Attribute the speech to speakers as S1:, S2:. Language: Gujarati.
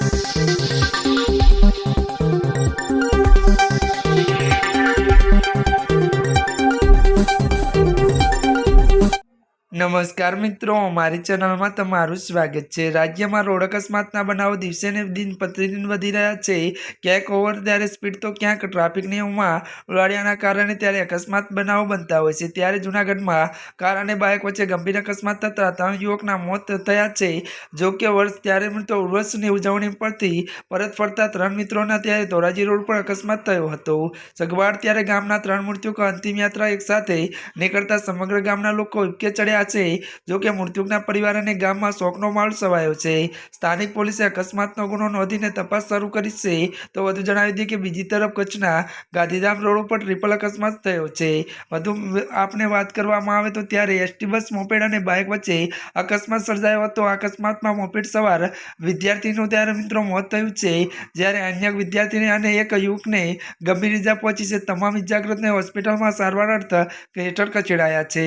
S1: Thank you. નમસ્કાર મિત્રો, મારી ચેનલમાં તમારું સ્વાગત છે. રાજ્યમાં રોડ અકસ્માતના બનાવો દિવસે ને દિન પ્રતિદિન વધી રહ્યા છે. ક્યાંક ઓવર ત્યારે સ્પીડ તો ક્યાંક ટ્રાફિક નિયમમાં ઉલાળ્યાના કારણે ત્યારે અકસ્માત બનાવો બનતા હોય છે. ત્યારે જૂનાગઢમાં કાર અને બાઇક વચ્ચે ગંભીર અકસ્માત થતા ત્રણ યુવકના મોત થયા છે. જો કે વર્ષ ત્યારે મિત્રો ઉર્વશની ઉજવણી પરથી પરત ફરતા ત્રણ મિત્રોના ત્યારે ધોરાજી રોડ પર અકસ્માત થયો હતો. સગવાડ ત્યારે ગામના ત્રણ મૃત્યુકો અંતિમ યાત્રા એકસાથે નીકળતા સમગ્ર ગામના લોકો ઉપકે ચડ્યા છે જો કે મૃત્યુકના પરિવાર અને ગામમાં શોકનો માહોલ છવાયો છે. સ્થાનિક પોલીસે અકસ્માતનો ગુનો નોંધીને તપાસ શરૂ કરી છે. તો વધુ જણાવી દઈએ કે બીજી તરફ કચ્છના ગાંધીધામ રોડ ઉપર ટ્રિપલ અકસ્માત થયો છે. વધુ આપને વાત કરવામાં આવે તો ત્યારે એસટી બસ, મોપેડ અને બાઇક વચ્ચે અકસ્માત સર્જાયો હતો. આ અકસ્માતમાં મોપેડ સવાર વિદ્યાર્થીનું ત્યારે મિત્રો મોત થયું છે. જ્યારે અન્ય વિદ્યાર્થીને અને એક યુવકને ગંભીર ઇજા પહોંચી છે. તમામ ઇજાગ્રસ્તને હોસ્પિટલમાં સારવાર અર્થ હેઠળ ખસેડાયા છે.